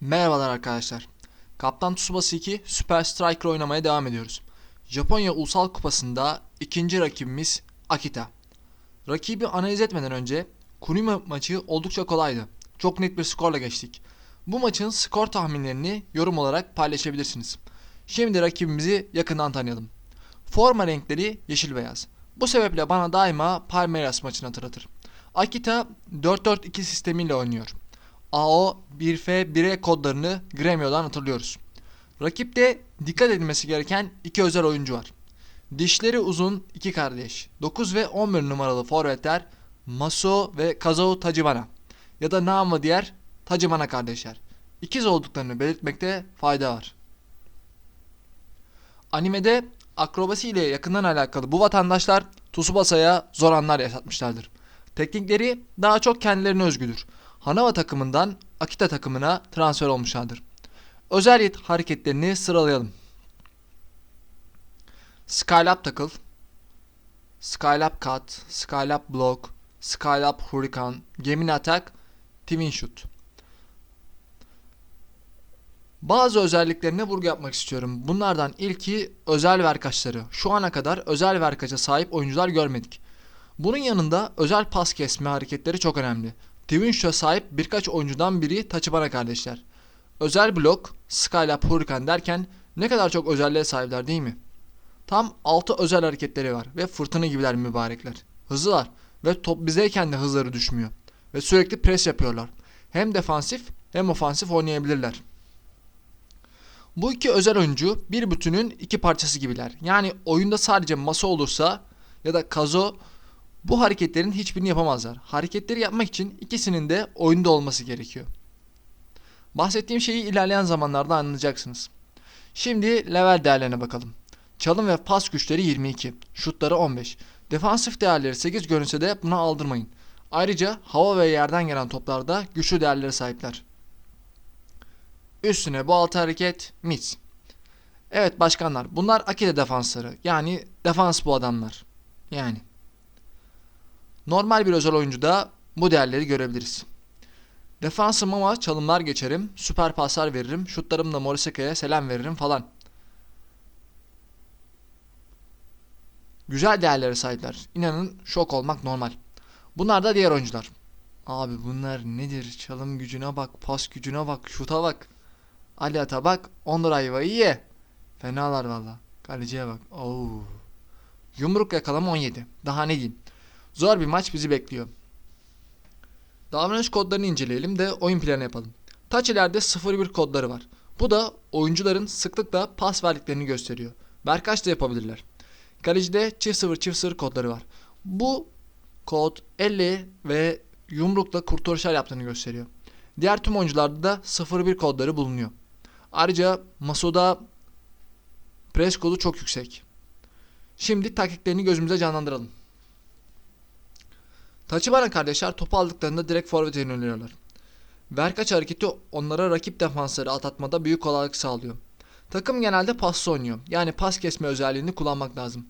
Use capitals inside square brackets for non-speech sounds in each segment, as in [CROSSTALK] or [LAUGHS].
Merhabalar arkadaşlar. Kaptan Tsubasa 2 Super Striker oynamaya devam ediyoruz. Japonya Ulusal Kupası'nda ikinci rakibimiz Akita. Rakibi analiz etmeden önce Kunimi maçı oldukça kolaydı. Çok net bir skorla geçtik. Bu maçın skor tahminlerini yorum olarak paylaşabilirsiniz. Şimdi rakibimizi yakından tanıyalım. Forma renkleri yeşil beyaz. Bu sebeple bana daima Palmeiras maçını hatırlatır. Akita 4-4-2 sistemiyle oynuyor. AO 1F1E kodlarını Gremio'dan hatırlıyoruz. Rakipte dikkat edilmesi gereken iki özel oyuncu var. Dişleri uzun iki kardeş. 9 ve 11 numaralı forvetler Maso ve Kazao Tachibana ya da namı diğer Tachibana kardeşler. İkiz olduklarını belirtmekte fayda var. Animede akrobasi ile yakından alakalı bu vatandaşlar Tsubasa'ya zor anlar yaşatmışlardır. Teknikleri daha çok kendilerine özgüdür. Hanava takımından Akita takımına transfer olmuşlardır. Özel hareketlerini sıralayalım. Skylab takıl, Skylab cut, Skylab block, Skylab hurricane, Gemini atak, Twin shoot. Bazı özelliklerine vurgu yapmak istiyorum. Bunlardan ilki özel verkaçları. Şu ana kadar özel verkaça sahip oyuncular görmedik. Bunun yanında özel pas kesme hareketleri çok önemli. Shoot'a sahip birkaç oyuncudan biri Tachibana kardeşler. Özel blok, Skylab, Hurricane derken ne kadar çok özelliğe sahipler değil mi? Tam 6 özel hareketleri var ve fırtına gibiler mübarekler. Hızlılar ve top bizeyken de hızları düşmüyor. Ve sürekli pres yapıyorlar. Hem defansif hem ofansif oynayabilirler. Bu iki özel oyuncu bir bütünün iki parçası gibiler. Yani oyunda sadece masa olursa ya da kazo bu hareketlerin hiçbirini yapamazlar. Hareketleri yapmak için ikisinin de oyunda olması gerekiyor. Bahsettiğim şeyi ilerleyen zamanlarda anlayacaksınız. Şimdi level değerlerine bakalım. Çalım ve pas güçleri 22, şutları 15. Defansif değerleri 8 görünse de buna aldırmayın. Ayrıca hava ve yerden gelen toplarda güçlü değerlere sahipler. Üstüne bu altı hareket mis. Evet başkanlar bunlar Akide defansları yani defans bu adamlar. Yani. Normal bir özel oyuncuda bu değerleri görebiliriz. Defansım ama çalımlar geçerim, süper paslar veririm, şutlarımla Moriseka'ya selam veririm falan. Güzel değerlere sahipler. İnanın şok olmak normal. Bunlar da diğer oyuncular. Abi bunlar nedir? Çalım gücüne bak, pas gücüne bak, şuta bak. Ali Ata bak, Onur Ayva'yı ye. Fenalar valla. Kaleciye bak. Oo. Yumruk yakalama 17. Daha ne diyeyim. Zor bir maç bizi bekliyor. Davranış kodlarını inceleyelim de oyun planı yapalım. Touch ileride 0-1 kodları var. Bu da oyuncuların sıklıkla pas verdiklerini gösteriyor. Berkaç da yapabilirler. Kalecide çift 0 çift 0 kodları var. Bu kod elle ve yumrukla kurtarışlar yaptığını gösteriyor. Diğer tüm oyuncularda da 0-1 kodları bulunuyor. Ayrıca Maso'da pres kodu çok yüksek. Şimdi taktiklerini gözümüze canlandıralım. Tachibana kardeşler topu aldıklarında direkt forvete yöneliyorlar. Verkaç hareketi onlara rakip defansları atatmada büyük kolaylık sağlıyor. Takım genelde paslı oynuyor. Yani pas kesme özelliğini kullanmak lazım.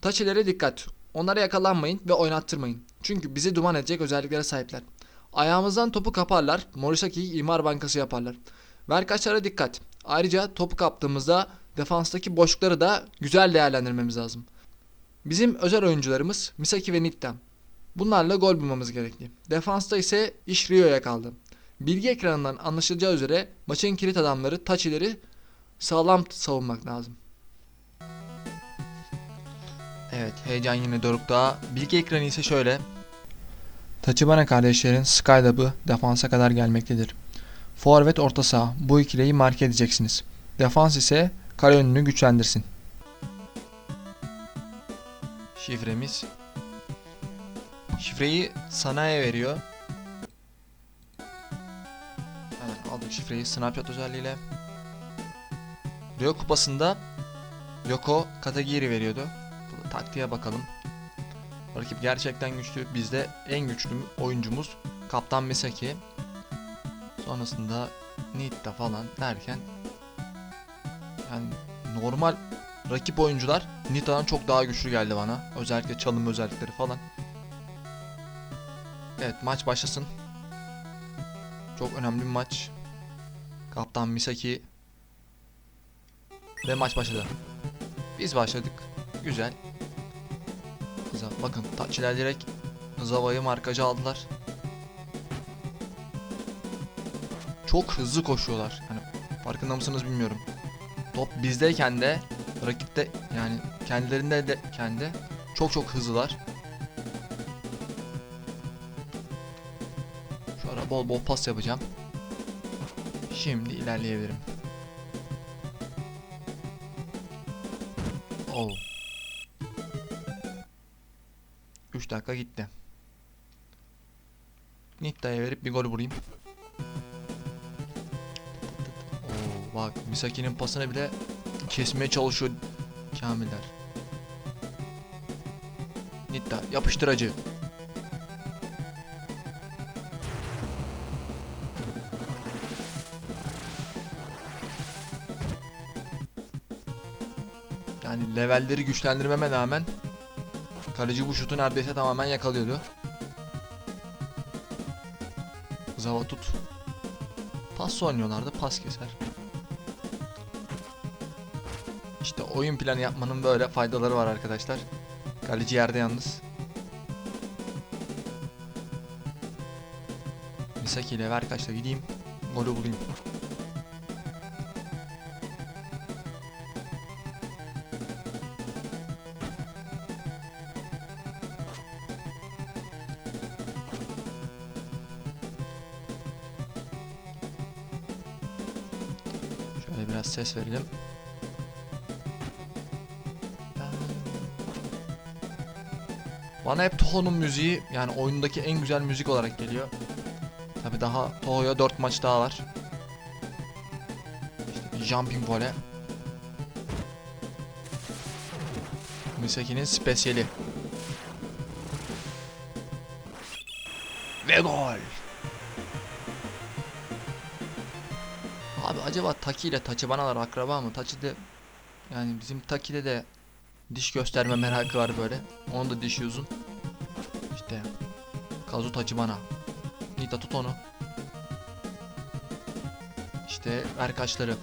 Taçilere dikkat. Onlara yakalanmayın ve oynattırmayın. Çünkü bizi duman edecek özelliklere sahipler. Ayağımızdan topu kaparlar. Morisaki'yi imar bankası yaparlar. Verkaçlara dikkat. Ayrıca topu kaptığımızda defanstaki boşlukları da güzel değerlendirmemiz lazım. Bizim özel oyuncularımız Misaki ve Nitta. Bunlarla gol bulmamız gerekli. Defansta ise iş Rio'ya kaldı. Bilgi ekranından anlaşılacağı üzere maçın kilit adamları taçileri sağlam savunmak lazım. Evet heyecan yine dorukta. Bilgi ekranı ise şöyle. Tachibana kardeşlerin Skylab'ı defansa kadar gelmektedir. Forvet orta saha bu ikileyi marke edeceksiniz. Defans ise kale önünü güçlendirsin. Şifremiz Şifreyi Sana'ya veriyor. Hemen aldık şifreyi Snapchat özelliğiyle. Rio kupasında Yoko Katagiri veriyordu. Bu taktiğe bakalım. Rakip gerçekten güçlü. Bizde en güçlü oyuncumuz Kaptan Misaki. Sonrasında Nitta falan derken yani normal rakip oyuncular Nitta'dan çok daha güçlü geldi bana. Özellikle çalım özellikleri falan. Evet maç başlasın. Çok önemli bir maç. Kaptan Misaki. Ve maç başladı. Biz başladık. Güzel. Güzel. Bakın Taçiler direkt Zava'yı markacı aldılar. Çok hızlı koşuyorlar. Hani farkında mısınız bilmiyorum. Top bizdeyken de rakipte yani kendilerinde de kendi çok çok hızlılar. Ara bol bol pas yapacağım. Şimdi ilerleyebilirim. Oo. 3 dakika gitti. Nitta'ya verip bir gol vurayım. Oo, bak Misaki'nin pasını bile kesmeye çalışıyor Kamiller. Nitta yapıştırıcı. Yani levelleri güçlendirmeme rağmen kaleci bu şutu neredeyse tamamen yakalıyordu. Zava tut. Pas oynuyorlardı pas keser. İşte oyun planı yapmanın böyle faydaları var arkadaşlar. Kaleci yerde yalnız. Misaki ile ver kaçta gideyim. Golü bulayım. Şöyle biraz ses verelim. Bana hep Toho'nun müziği yani oyundaki en güzel müzik olarak geliyor. Tabi daha Toho'ya 4 maç daha var. İşte jumping volley. Misaki'nin spesiyeli. Ve gol. Acaba Taki ile Tachibanalar akraba mı? Tachi de yani bizim Taki'de de diş gösterme merakı var böyle. Onun da dişi uzun. İşte Kazu Tachibana. Nita tut onu. İşte ver kaçları.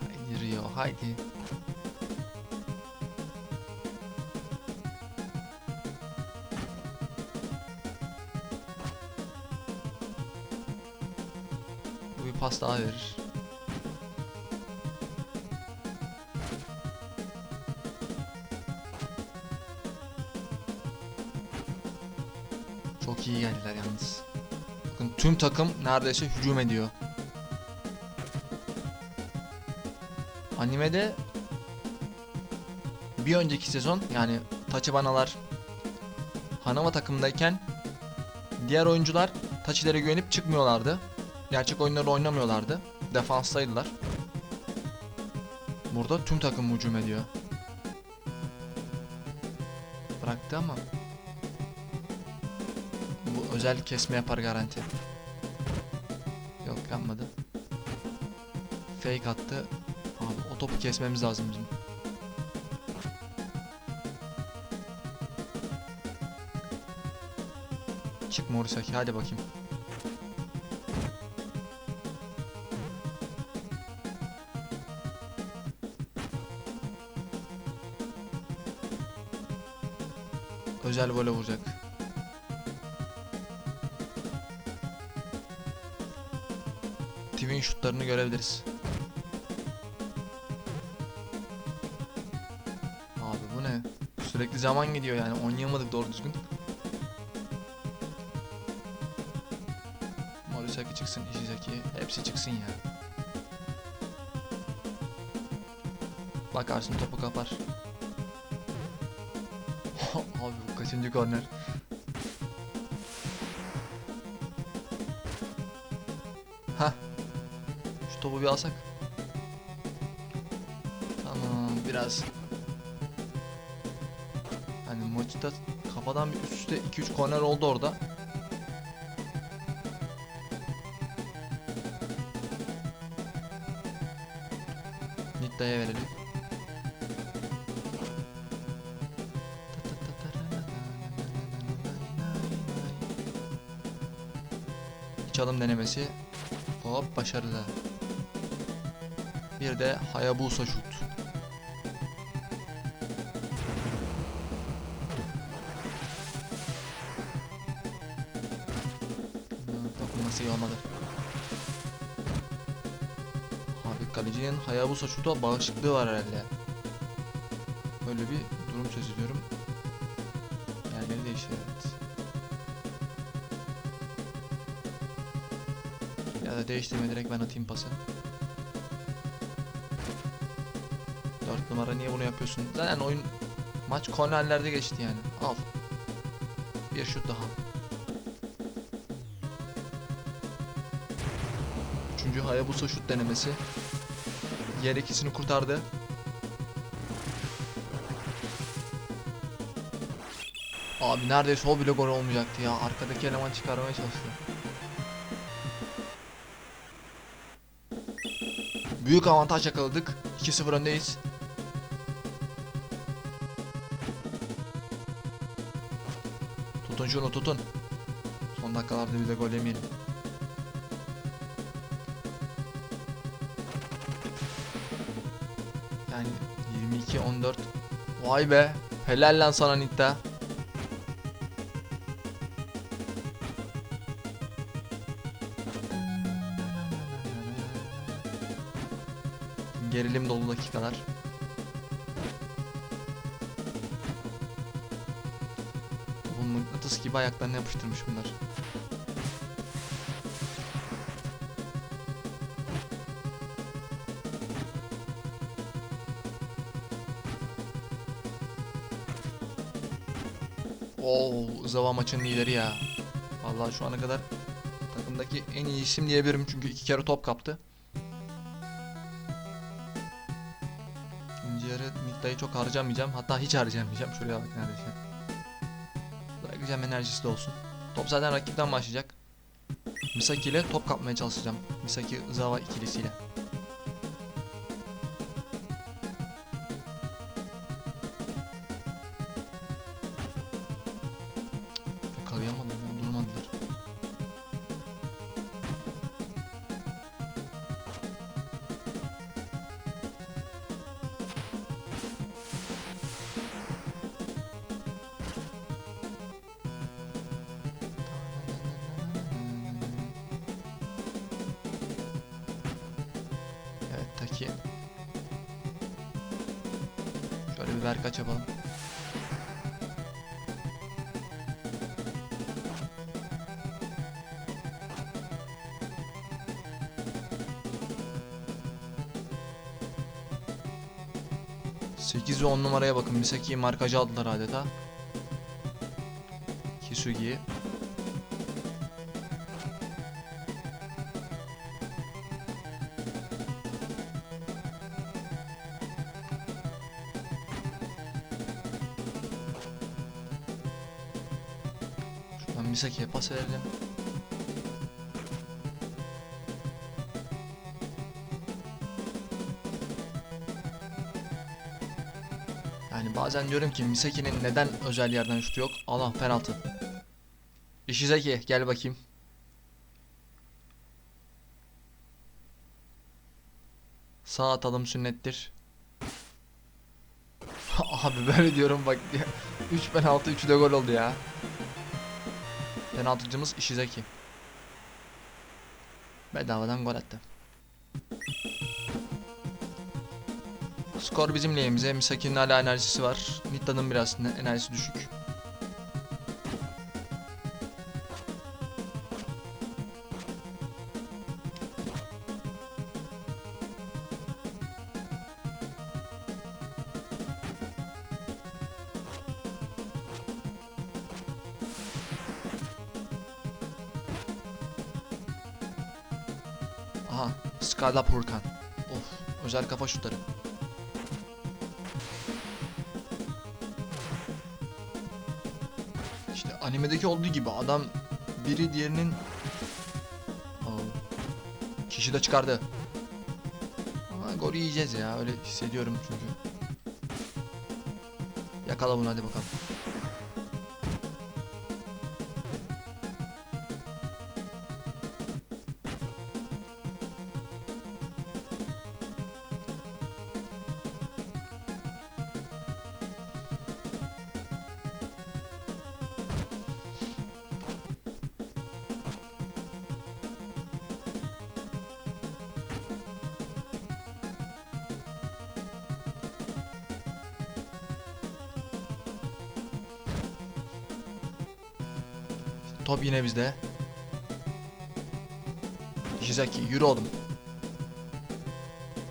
Haydi Rio haydi. Daha verir. Çok iyi geldiler yalnız. Bakın tüm takım neredeyse hücum ediyor. Animede bir önceki sezon yani Tachibanalar Hanama takımdayken diğer oyuncular Tachi'lere güvenip çıkmıyorlardı. Gerçek oyunları oynamıyorlardı. Defanstaydılar. Burada tüm takım hücum ediyor. Bıraktı ama bu özel kesme yapar garanti. Yok yapmadı. Fake attı. Abi o topu kesmemiz lazım bizim. Çık Morisaki hadi bakayım. Özel vole vuracak. Twin şutlarını görebiliriz. Abi bu ne? Sürekli zaman gidiyor yani oynayamadık doğru düzgün. Morisaki çıksın, Ishizaki hepsi çıksın ya. Bakarsın topu kapar. Abi bu kaçıncı korner? Hah. Şu topu bir alsak. Tamam biraz. Hani maçta kafadan bir üst üste 2-3 korner oldu orada. Nitta'ya verelim. Çalım denemesi. Hop başarılı. Bir de Hayabusa şut. Dokunması iyi olmadı. Abi kalecinin Hayabusa şuta bağışıklığı var herhalde. Böyle bir durum söz ediyorum. Yerleri değişti evet. Da değiştirme direkt ben atayım pası. 4 numara niye bunu yapıyorsun? Zaten oyun maç kornerlerde geçti yani. Al. Bir şut daha. Üçüncü Hayabusa şut denemesi. Yer ikisini kurtardı. Abi neredeyse o bile gol olmayacaktı ya. Arkadaki eleman çıkarmaya çalıştı. Büyük avantaj yakaladık. 2-0 öndeyiz. Tutun şunu tutun. Son dakikalarda bir de gol yemeyelim. Yani 22-14. Vay be. Helal lan sana Nita. Gerilim dolu dakikalar. Bu mıknatıs gibi ayaklarına yapıştırmış bunlar. Oo, Zava maçın lideri ya. Vallahi şu ana kadar takımdaki en iyi isim diyebilirim çünkü iki kere top kaptı. Nitta'yı çok harcamayacağım. Hatta hiç harcamayacağım. Şuraya bak neredeyse. Bırakacağım enerjisi de olsun. Top zaten rakipten başlayacak. Misaki ile top kapmaya çalışacağım. Misaki Zava ikilisiyle. Taki. Şöyle bir verkaç yapalım. Sekiz ve 10 numaraya bakın. Misaki'yi markacı aldılar adeta. Kisugi. Misaki'ye pas verelim. Yani bazen diyorum ki Misaki'nin neden özel yerden şutu yok? Allah penaltı. Ishizaki gel bakayım. Sağ atalım sünnettir. [LAUGHS] Abi böyle diyorum bak ya. 3 penaltı 3 de gol oldu ya. Penaltıcımız Ishizaki. Bedavadan gol attı. Skor bizim lehimize. Misaki'nin hala enerjisi var. Nitta'nın biraz ne- enerjisi düşük. Skala Purkan. Of, özel kafa şutları. İşte animedeki olduğu gibi adam biri diğerinin kişi de çıkardı. Ama gol yiyeceğiz ya öyle hissediyorum çünkü. Yakala bunu hadi bakalım. Top yine bizde. Ishizaki yürü oğlum.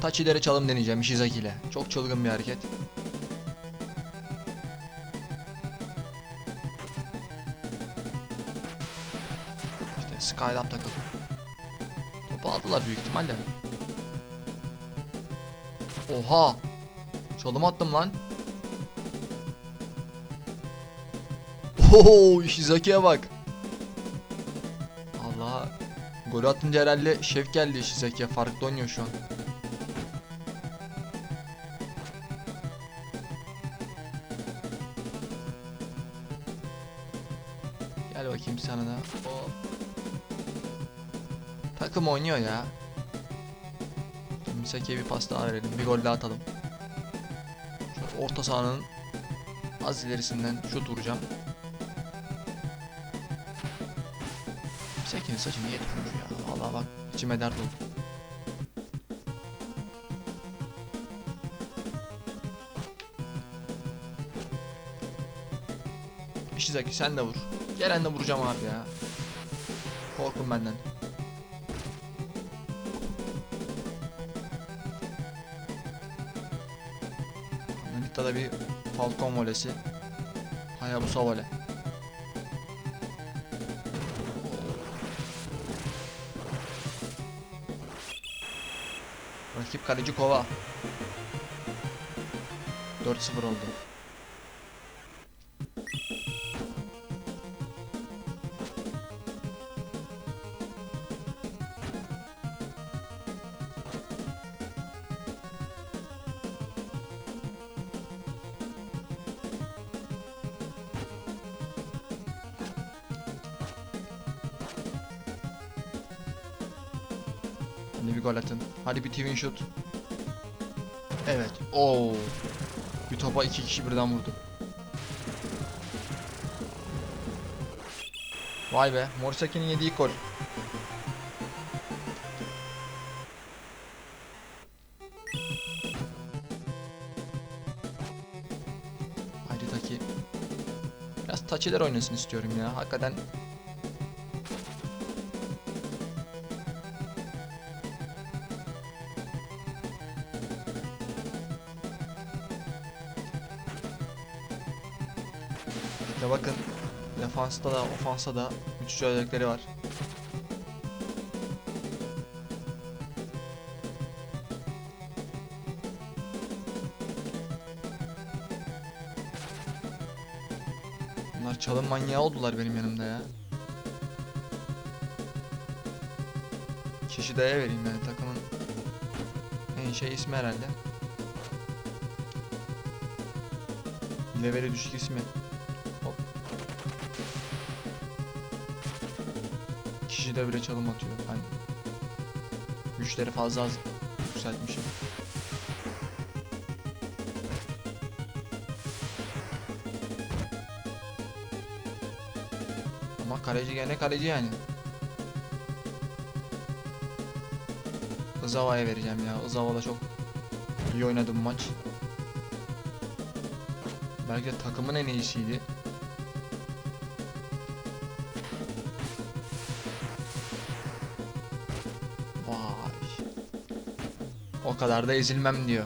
Taç ileri çalım deneyeceğim Ishizaki ile. Çok çılgın bir hareket. İşte Skylab takıl. Topu aldılar büyük ihtimalle. Oha! Çalım attım lan. Oho Ishizaki'ye bak. Golü atınca herhalde şef geldi Ishizaki'ye. Farklı oynuyor şu an. Gel bakayım sana da. Hop. Takım oynuyor ya. Misaki'ye bir pas daha verelim. Bir gol daha atalım. Şöyle orta sahanın az ilerisinden şut vuracağım. Misaki'nin saçı niye tutmuş ya? Vallahi bak içime dert oldu. Ishizaki sen de vur. Gelen de vuracağım abi ya. Korkun benden. Manita'da bir Falcon volesi. Hayabusa vole. Rakip kaleci kova. 4-0 oldu. Hadi bir gol atın. Hadi bir twin shoot. Evet. Oo. Bir topa iki kişi birden vurdu. Vay be. Morisaki'nin yediği gol. Haydi Taki. Biraz taçiler oynasın istiyorum ya. Hakikaten Ya bakın defansta da ofansa da müthiş özellikleri var. Bunlar çalım manyağı oldular benim yanımda ya. Kişi daya vereyim yani takımın en şey ismi herhalde. Leveli düşük ismi. Kişi de bile çalım atıyor. Ben güçleri fazla az yükseltmişim. Ama kaleci gene kaleci yani. Izawa'ya vereceğim ya. Izawa da çok iyi oynadı bu maç. Belki de takımın en iyisiydi. Kadar da ezilmem diyor.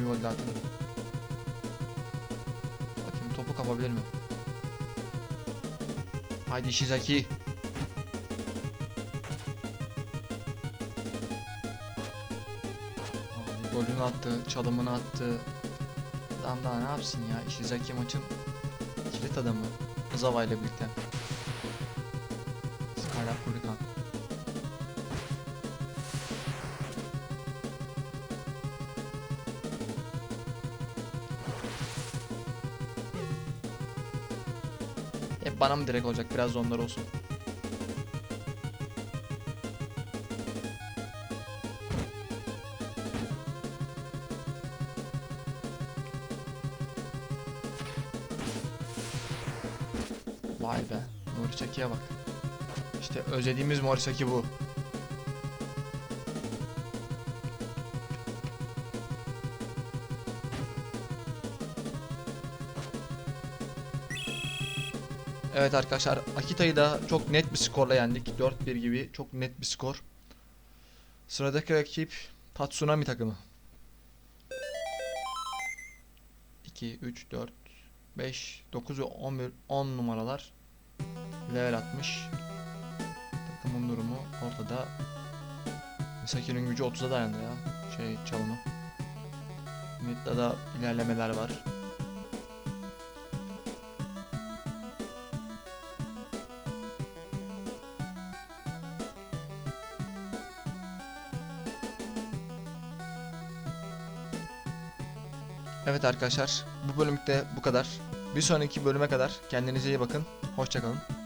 Bir gol daha. Bakayım topu kapabilir mi? Haydi Ishizaki. Golünü attı, çalımını attı. Adam daha ne yapsın ya? Ishizaki maçın kilit adamı. Zawa ile birlikte. Skylab Hurricane. Hep bana mı direkt olacak? Biraz onlar olsun. Çeki'ye bak. İşte özlediğimiz Morisaki bu. Evet arkadaşlar Akita'yı da çok net bir skorla yendik. 4-1 gibi çok net bir skor. Sıradaki rakip Tatsunami takımı. 2, 3, 4, 5, 9 ve 11, 10 numaralar level atmış. Takımın durumu ortada. Misaki'nin gücü 30'a dayandı ya. Şey çalımı. Mid'de da ilerlemeler var. Evet arkadaşlar bu bölümlükte bu kadar. Bir sonraki bölüme kadar kendinize iyi bakın. Hoşçakalın.